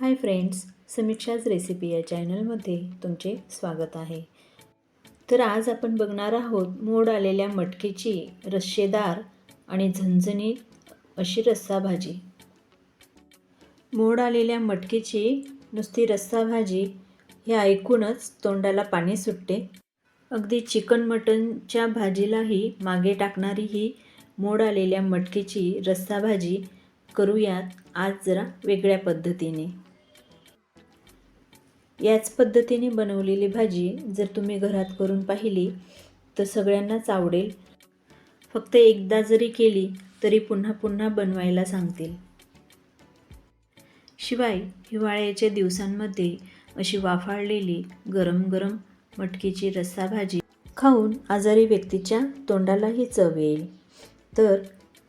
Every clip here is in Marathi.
हाय फ्रेंड्स समीक्षाज रेसिपी या चॅनलमध्ये तुमचे स्वागत आहे. तर आज आपण बघणार आहोत मोड आलेल्या मटकीची रस्सेदार आणि झणझणीत अशी रस्सा भाजी. मोड आलेल्या मटकीची नुसती रस्सा भाजी हे ऐकूनच तोंडाला पाणी सुटते. अगदी चिकन मटनच्या भाजीलाही मागे टाकणारी ही मोड आलेल्या मटकीची रस्सा भाजी करूयात आज जरा वेगळ्या पद्धतीने. याच पद्धतीने बनवलेली भाजी जर तुम्ही घरात करून पाहिली तर सगळ्यांनाच आवडेल. फक्त एकदा जरी केली तरी पुन्हा पुन्हा बनवायला सांगतील. शिवाय हिवाळ्याच्या दिवसांमध्ये अशी वाफाळलेली गरम गरम मटकीची रस्सा भाजी खाऊन आजारी व्यक्तीच्या तोंडालाही चव येईल. तर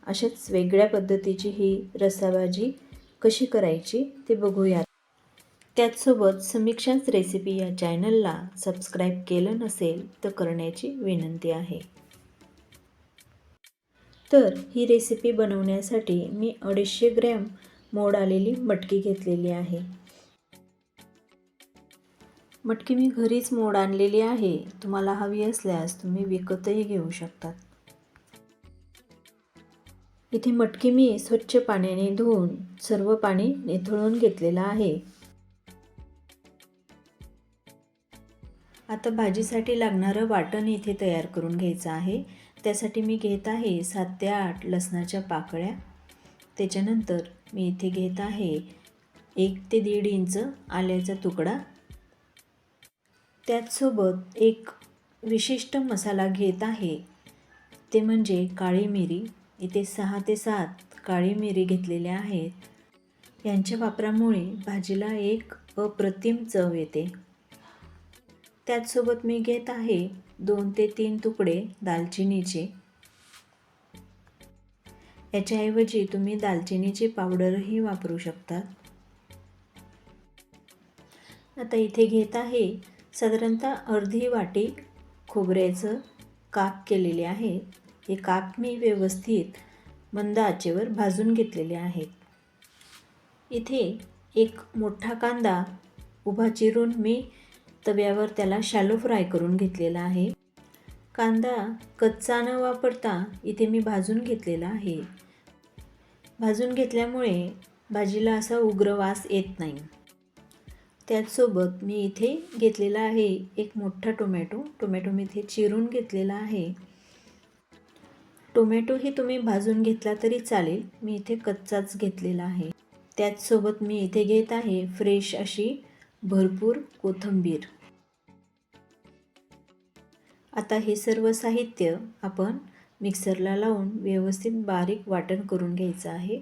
अशाच वेगळ्या पद्धतीची ही रस्साभाजी कशी करायची ते बघूयात. त्याचसोबत समीक्षाच रेसिपी या चॅनलला सबस्क्राईब केलं नसेल तर करण्याची विनंती आहे. तर ही रेसिपी बनवण्यासाठी मी अडीचशे ग्रॅम मोड आलेली मटकी घेतलेली आहे. मटकी मी घरीच मोड आणलेली आहे. तुम्हाला हवी असल्यास तुम्ही विकतही घेऊ शकतात. इथे मटकी मी स्वच्छ पाण्याने धुवून सर्व पाणी निथळून घेतलेलं आहे. आता भाजीसाठी लागणारं वाटण इथे तयार करून घ्यायचं आहे. त्यासाठी मी घेत आहे सात ते आठ लसणाच्या पाकळ्या. त्याच्यानंतर मी इथे घेत आहे एक ते दीड इंच आल्याचा तुकडा. त्याचसोबत एक विशिष्ट मसाला घेत आहे. ते म्हणजे काळी मिरी. इथे सहा ते सात काळी मिरी घेतलेल्या आहेत. यांच्या वापरामुळे भाजीला एक अप्रतिम चव येते. त्याचसोबत मी घेत आहे दोन ते तीन तुकडे दालचिनीचे. याच्याऐवजी तुम्ही दालचिनीची पावडरही वापरू शकतात आता इथे घेत आहे साधारणतः अर्धी वाटी खोबऱ्याचं काप केलेले आहे. हे काप मी व्यवस्थित मंद आचेवर भाजून घेतलेले आहेत इथे एक मोठा कांदा उभा चिरून मी तव्यावर त्याला शॅलो फ्राय करून घेतलेला आहे. कांदा कच्चा न वापरता इथे मी भाजून घेतलेला आहे. भाजून घेतल्यामुळे भाजीला असा उग्र वास येत नाही. त्याचसोबत मी इथे घेतलेला आहे एक मोठा टोमॅटो. टोमॅटो मी इथे चिरून घेतलेला आहे. टोमॅटोही तुम्ही भाजून घेतला तरी चालेल. मी इथे कच्चाच घेतलेला आहे. त्याचसोबत मी इथे घेत आहे फ्रेश अशी भरपूर कोथिंबीर. आता हे सर्व साहित्य आपण मिक्सरला लावून व्यवस्थित बारीक वाटण करून घ्यायचं आहे.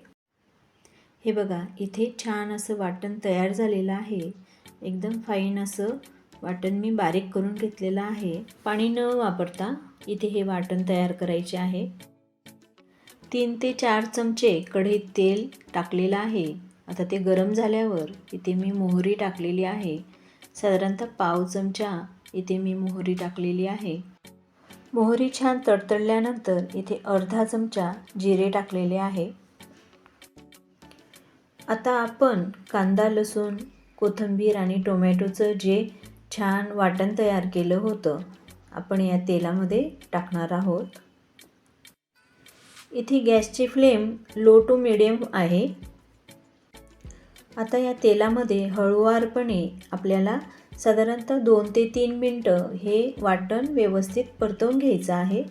हे बघा इथे छान असं वाटण तयार झालेलं आहे. एकदम फाईन असं वाटण मी बारीक करून घेतलेलं आहे. पाणी न वापरता इथे हे वाटण तयार करायचे आहे. तीन ते चार चमचे कढईत तेल टाकलेलं आहे. आता ते गरम झाल्यावर इथे मी मोहरी टाकलेली आहे. साधारणतः पाव चमचा इथे मी मोहरी टाकलेली आहे. मोहरी छान तडतडल्यानंतर इथे अर्धा चमचा जिरे टाकलेले आहे. आता आपण कांदा लसूण कोथिंबीर आणि टोमॅटोचं जे छान वाटण तयार केलं होतं आपण या तेलामध्ये टाकणार आहोत. इथे गॅसची फ्लेम लो टू मिडियम आहे. आता या तेलामध्ये हळुवारपणे आपल्याला साधारणतः दोन ते तीन मिनटं हे वाटण व्यवस्थित परतवून घ्यायचं आहे.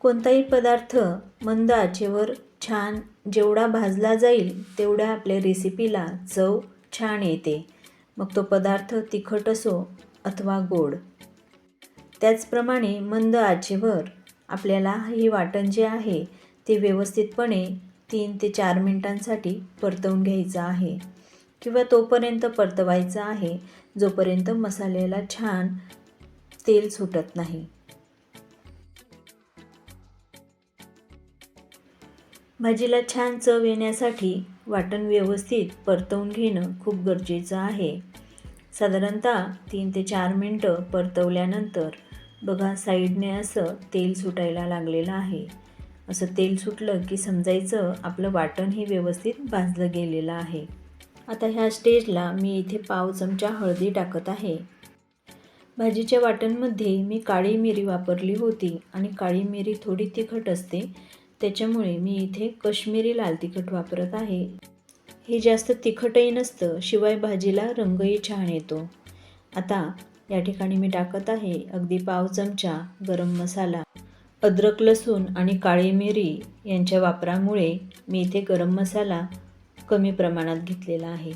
कोणताही पदार्थ मंद आचेवर छान जेवढा भाजला जाईल तेवढ्या आपल्या रेसिपीला चव छान येते. मग तो पदार्थ तिखट असो अथवा गोड. त्याचप्रमाणे मंद आचेवर आपल्याला हे वाटण जे आहे ते व्यवस्थितपणे तीन ते चार मिनटांसाठी परतवून घ्यायचं आहे. किंवा तोपर्यंत परतवायचं आहे जोपर्यंत मसाल्याला छान तेल सुटत नाही. भाजीला छान चव येण्यासाठी वाटण व्यवस्थित परतवून घेणं खूप गरजेचं आहे. साधारणतः तीन ते चार मिनटं परतवल्यानंतर बघा साईडने असं तेल सुटायला लागलेलं आहे. असं तेल सुटलं की समजायचं आपलं वाटण हे व्यवस्थित भाजलं गेलेलं आहे. आता ह्या स्टेजला मी इथे पाव चमचा हळदी टाकत आहे. भाजीच्या वाटणमध्ये मी काळी मिरी वापरली होती आणि काळी मिरी थोडी तिखट असते त्याच्यामुळे मी इथे कश्मीरी लाल तिखट वापरत आहे. हे जास्त तिखटही नसतं शिवाय भाजीला रंगही छान येतो. आता या ठिकाणी मी टाकत आहे अगदी पाव चमचा गरम मसाला. अद्रक लसूण आणि काळी मिरी यांच्या वापरामुळे मी इथे गरम मसाला कमी प्रमाणात घेतलेला आहे.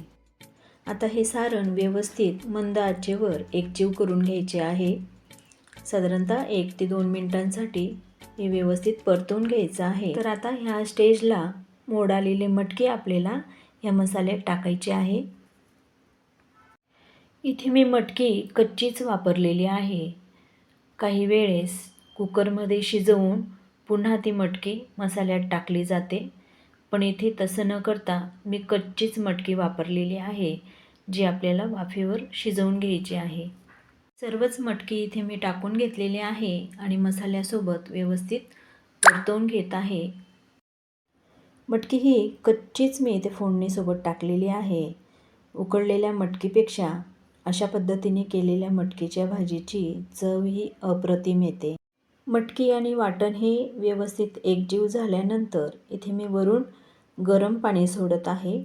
आता हे सारण व्यवस्थित मंद आचेवर एकजीव करून घ्यायचे आहे. साधारणतः एक ते दोन मिनटांसाठी हे व्यवस्थित परतून घ्यायचं आहे. तर आता ह्या स्टेजला मोड आलेले मटके आपल्याला ह्या मसाल्यात टाकायचे आहे. इथे मी मटकी कच्चीच वापरलेली आहे. काही वेळेस कुकरमध्ये शिजवून पुन्हा ती मटकी मसाल्यात टाकली जाते. पण इथे तसं न करता मी कच्चीच मटकी वापरलेली आहे जी आपल्याला वाफेवर शिजवून घ्यायची आहे. सर्वच मटकी इथे मी टाकून घेतलेली आहे आणि मसाल्यासोबत व्यवस्थित परतवून घेत आहे. मटकी ही कच्चीच मी इथे फोडणीसोबत टाकलेली आहे. उकळलेल्या मटकीपेक्षा अशा पद्धतीने केलेल्या मटकीच्या भाजीची चव ही अप्रतिम येते. मटकी आणि वाटण हे व्यवस्थित एकजीव झाल्यानंतर इथे मी वरून गरम पाणी सोडत आहे.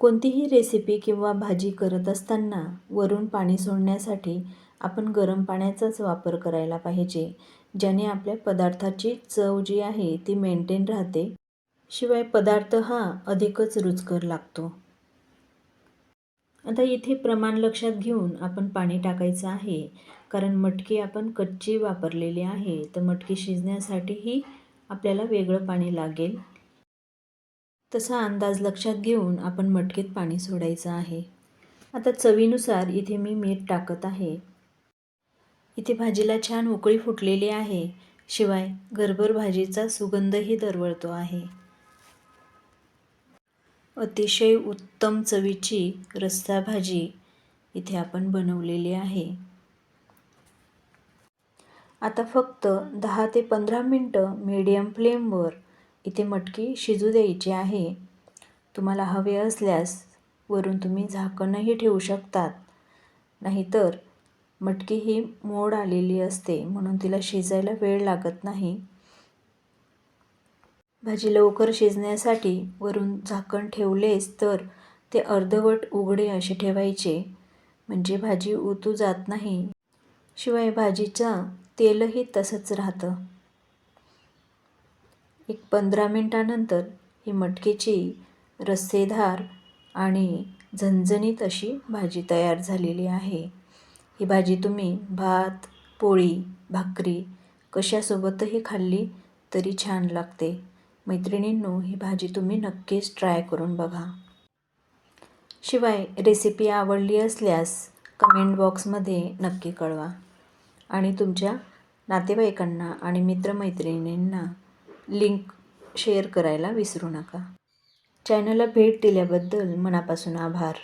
कोणतीही रेसिपी किंवा भाजी करत असताना वरून पाणी सोडण्यासाठी आपण गरम पाण्याचाच वापर करायला पाहिजे ज्याने आपल्या पदार्थाची चव जी आहे ती मेंटेन राहते. शिवाय पदार्थ हा अधिकच रुचकर लागतो. आता इथे प्रमाण लक्षात घेऊन आपण पाणी टाकायचं आहे. कारण मटकी आपण कच्ची वापरलेली आहे तर मटकी शिजण्यासाठीही आपल्याला वेगळं पाणी लागेल. तसा अंदाज लक्षात घेऊन आपण मटकीत पाणी सोडायचं आहे. आता चवीनुसार इथे मी मीठ टाकत आहे. इथे भाजीला छान उकळी फुटलेली आहे शिवाय गरभर भाजीचा सुगंधही दरवळतो आहे. अतिशय उत्तम चवीची रस्सा भाजी इथे आपण बनवलेली आहे. आता फक्त दहा ते पंधरा मिनटं मीडियम फ्लेमवर इथे मटकी शिजू द्यायची आहे. तुम्हाला हवे असल्यास वरून तुम्ही झाकणही ठेवू शकतात. नाहीतर मटकी ही मोड आलेली असते म्हणून तिला शिजायला वेळ लागत नाही. भाजी लवकर शिजण्यासाठी वरून झाकण ठेवलेच तर ते अर्धवट उघडे असे ठेवायचे म्हणजे भाजी उतू जात नाही. शिवाय भाजीचा तेलही तसंच राहतं. एक पंधरा मिनटानंतर ही मटकीची रस्सेदार आणि झणझणीत अशी भाजी तयार झालेली आहे. ही भाजी तुम्ही भात पोळी भाकरी कशासोबतही खाल्ली तरी छान लागते. मैत्रिणींनो ही भाजी तुम्ही नक्कीच ट्राय करून बघा. शिवाय रेसिपी आवडली असल्यास कमेंट बॉक्समध्ये नक्की कळवा. आणि तुमच्या नातेवाईकांना आणि मित्रमैत्रिणींना लिंक शेअर करायला विसरू नका. चॅनलला भेट दिल्याबद्दल मनापासून आभार.